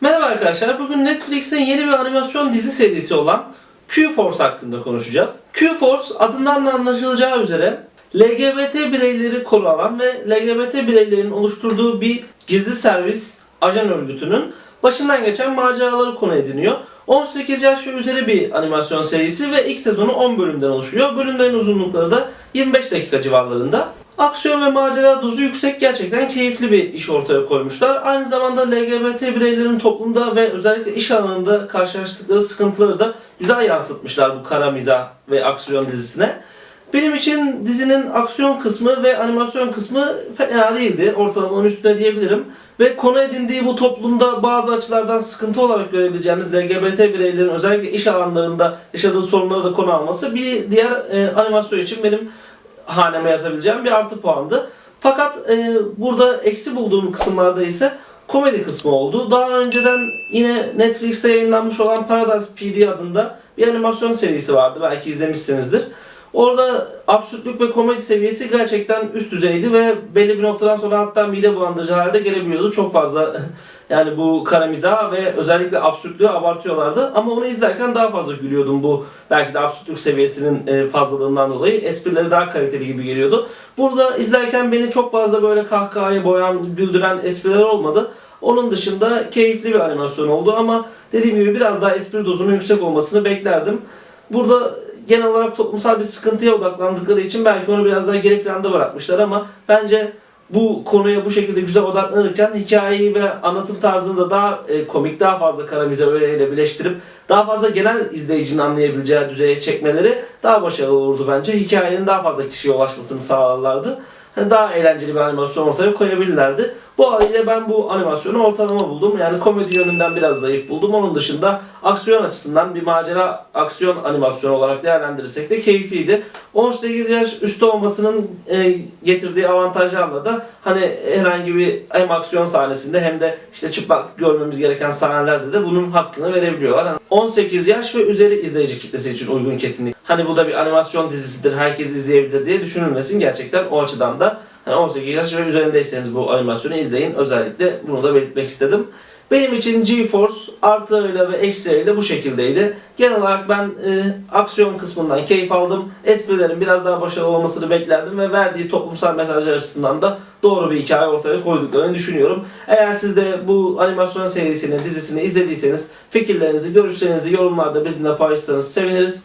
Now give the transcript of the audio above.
Merhaba arkadaşlar. Bugün Netflix'in yeni bir animasyon dizi serisi olan Q-Force hakkında konuşacağız. Q-Force adından da anlaşılacağı üzere LGBT bireyleri konu alan ve LGBT bireylerin oluşturduğu bir gizli servis ajan örgütünün başından geçen maceraları konu ediniyor. 18 yaş ve üzeri bir animasyon serisi ve ilk sezonu 10 bölümden oluşuyor. Bölümlerin uzunlukları da 25 dakika civarlarında. Aksiyon ve macera dozu yüksek gerçekten keyifli bir iş ortaya koymuşlar. Aynı zamanda LGBT bireylerin toplumda ve özellikle iş alanında karşılaştıkları sıkıntıları da güzel yansıtmışlar bu kara mizah ve aksiyon dizisine. Benim için dizinin aksiyon kısmı ve animasyon kısmı fena değildi. Ortalamanın üstüne diyebilirim. Ve konu edindiği bu toplumda bazı açılardan sıkıntı olarak görebileceğimiz LGBT bireylerin özellikle iş alanlarında yaşadığı sorunları da konu alması bir diğer e, animasyon için benim haneme yazabileceğim bir artı puandı. Fakat e, burada eksi bulduğum kısımlarda ise komedi kısmı oldu. Daha önceden yine Netflix'te yayınlanmış olan Paradise PD adında bir animasyon serisi vardı. Belki izlemişsinizdir. Orada absürtlük ve komedi seviyesi gerçekten üst düzeydi ve belli bir noktadan sonra hatta mide bulandırıcı halde gelebiliyordu. Çok fazla yani bu kara ve özellikle absürtlüğü abartıyorlardı. Ama onu izlerken daha fazla gülüyordum bu belki de absürtlük seviyesinin e, fazlalığından dolayı. Esprileri daha kaliteli gibi geliyordu. Burada izlerken beni çok fazla böyle kahkahaya boyan, güldüren espriler olmadı. Onun dışında keyifli bir animasyon oldu ama dediğim gibi biraz daha espri dozunun yüksek olmasını beklerdim. Burada genel olarak toplumsal bir sıkıntıya odaklandıkları için belki onu biraz daha geri planda bırakmışlar ama bence bu konuya bu şekilde güzel odaklanırken hikayeyi ve anlatım tarzını da daha e, komik, daha fazla kara mizah öğeyle birleştirip daha fazla genel izleyicinin anlayabileceği düzeye çekmeleri daha başarılı olurdu bence. Hikayenin daha fazla kişiye ulaşmasını sağlarlardı. Hani daha eğlenceli bir animasyon ortaya koyabilirlerdi. Bu haliyle ben bu animasyonu ortalama buldum. Yani komedi yönünden biraz zayıf buldum. Onun dışında aksiyon açısından bir macera aksiyon animasyonu olarak değerlendirirsek de keyifliydi. 18 yaş üstü olmasının e, getirdiği avantajlarla da hani herhangi bir hem aksiyon sahnesinde hem de işte çıplak görmemiz gereken sahnelerde de bunun hakkını verebiliyorlar. Yani 18 yaş ve üzeri izleyici kitlesi için uygun kesinlikle. Hani bu da bir animasyon dizisidir, herkes izleyebilir diye düşünülmesin. Gerçekten o açıdan da hani 18 yaş ve üzerindeyseniz bu animasyonu izleyin. Özellikle bunu da belirtmek istedim. Benim için GeForce artılarıyla ve eksileriyle bu şekildeydi. Genel olarak ben e, aksiyon kısmından keyif aldım. Esprilerin biraz daha başarılı olmasını beklerdim ve verdiği toplumsal mesajlar açısından da doğru bir hikaye ortaya koyduklarını düşünüyorum. Eğer siz de bu animasyon serisini, dizisini izlediyseniz fikirlerinizi, görüşlerinizi yorumlarda bizimle paylaşırsanız seviniriz.